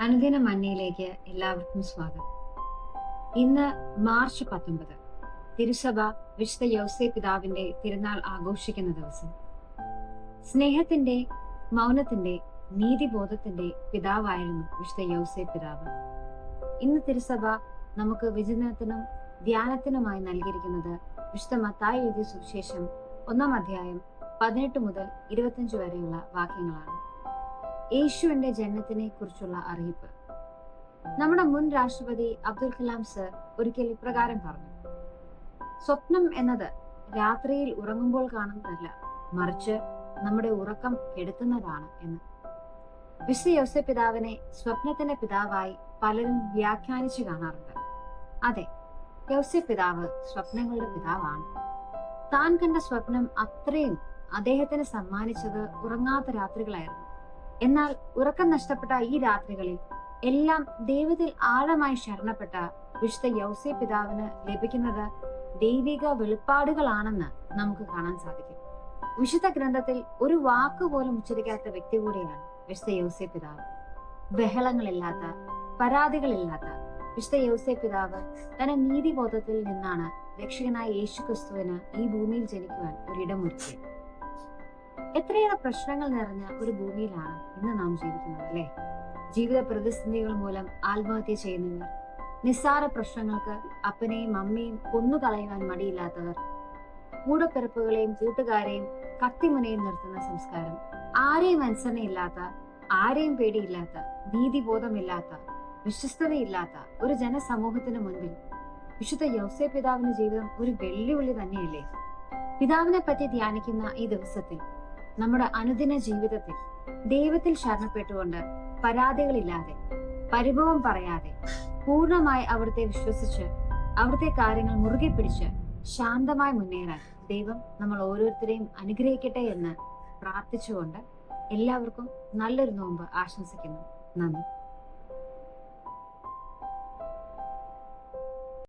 അനുദിന മന്നയിലേക്ക് എല്ലാവർക്കും സ്വാഗതം. ഇന്ന് മാർച്ച് പത്തൊമ്പത് തിരുസഭ വിശുദ്ധ യോസേ പിതാവിന്റെ തിരുനാൾ ആഘോഷിക്കുന്ന ദിവസം. സ്നേഹത്തിന്റെ മൗനത്തിന്റെ നീതിബോധത്തിന്റെ പിതാവായിരുന്നു വിശുദ്ധ യോസേ പിതാവ്. ഇന്ന് തിരുസഭ നമുക്ക് വിചിന്തനത്തിനും ധ്യാനത്തിനുമായി നൽകിയിരിക്കുന്നത് വിശുദ്ധ മത്തായി എഴുതിയ സുവിശേഷം ഒന്നാം അധ്യായം പതിനെട്ട് മുതൽ ഇരുപത്തിയഞ്ച് വരെയുള്ള വാക്യങ്ങളാണ്. യേശുവിന്റെ ജനനത്തിനെ കുറിച്ചുള്ള അറിയിപ്പ്. നമ്മുടെ മുൻ രാഷ്ട്രപതി അബ്ദുൽ കലാം സർ ഒരിക്കൽ ഇപ്രകാരം പറഞ്ഞു. സ്വപ്നം എന്നത് രാത്രിയിൽ ഉറങ്ങുമ്പോൾ കാണുന്നതല്ല മറിച്ച് നമ്മുടെ ഉറക്കം കെടുത്തുന്നതാണ് എന്ന്. വിശ്വ യോസെ പിതാവിനെ സ്വപ്നത്തിന്റെ പിതാവായി പലരും വ്യാഖ്യാനിച്ചു കാണാറുണ്ട്. അതെ. യോസെ പിതാവ് സ്വപ്നങ്ങളുടെ പിതാവാണ്. താൻ കണ്ട സ്വപ്നം അത്രയും അദ്ദേഹത്തിന് സമ്മാനിച്ചത് ഉറങ്ങാത്ത രാത്രികളായിരുന്നു. എന്നാൽ ഉറക്കം നഷ്ടപ്പെട്ട ഈ രാത്രികളിൽ എല്ലാം ദൈവത്തിൽ ആഴമായി ശരണപ്പെട്ട വിശുദ്ധ യൗസെ പിതാവിന് ലഭിക്കുന്നത് ദൈവിക വെളിപ്പാടുകളാണെന്ന് നമുക്ക് കാണാൻ സാധിക്കും. വിശുദ്ധ ഗ്രന്ഥത്തിൽ ഒരു വാക്ക് പോലും ഉച്ചരിക്കാത്ത വ്യക്തി കൂടിയാണ് വിശുദ്ധ യൗസെ പിതാവ്. ബഹളങ്ങളില്ലാത്ത പരാതികളില്ലാത്ത വിശുദ്ധ യോസെ പിതാവ് തന്റെ നീതിബോധത്തിൽ നിന്നാണ് രക്ഷകനായ യേശു ക്രിസ്തുവിന് ഈ ഭൂമിയിൽ ജനിക്കുവാൻ ഒരിടമൊരുക്കി. എത്രയേറെ പ്രശ്നങ്ങൾ നിറഞ്ഞ ഒരു ഭൂമിയിലാണ് ഇന്ന് നാം ജീവിക്കുന്നത് അല്ലേ? ജീവിത പ്രതിസന്ധികൾ മൂലം ആത്മഹത്യ ചെയ്യുന്നവർ നിസ്സാര പ്രശ്നങ്ങൾക്ക് അപ്പനെയും അമ്മയും കൊന്നുകളയുവാൻ മടിയില്ലാത്തവർ കൂടപ്പിറപ്പുകളെയും കൂട്ടുകാരെയും കത്തിമുനയും നിർത്തുന്ന സംസ്കാരം ആരെയും അനുസരണയില്ലാത്ത ആരെയും പേടിയില്ലാത്ത നീതിബോധമില്ലാത്ത വിശ്വസ്തതയില്ലാത്ത ഒരു ജനസമൂഹത്തിന് മുൻപിൽ വിശുദ്ധ യൗസേ പിതാവിന്റെ ജീവിതം ഒരു വെല്ലുവിളി തന്നെയല്ലേ? പിതാവിനെ പറ്റി ധ്യാനിക്കുന്ന ഈ ദിവസത്തിൽ നമ്മുടെ അനുദിന ജീവിതത്തിൽ ദൈവത്തിൽ ശരണപ്പെട്ടുകൊണ്ട് പരാതികളില്ലാതെ പരിഭവം പറയാതെ പൂർണമായി അവിടുത്തെ വിശ്വസിച്ച് അവിടുത്തെ കാര്യങ്ങൾ മുറുകെ പിടിച്ച് ശാന്തമായി മുന്നേറാൻ ദൈവം നമ്മൾ ഓരോരുത്തരെയും അനുഗ്രഹിക്കട്ടെ എന്ന് പ്രാർത്ഥിച്ചുകൊണ്ട് എല്ലാവർക്കും നല്ലൊരു നോമ്പ് ആശംസിക്കുന്നു. നന്ദി.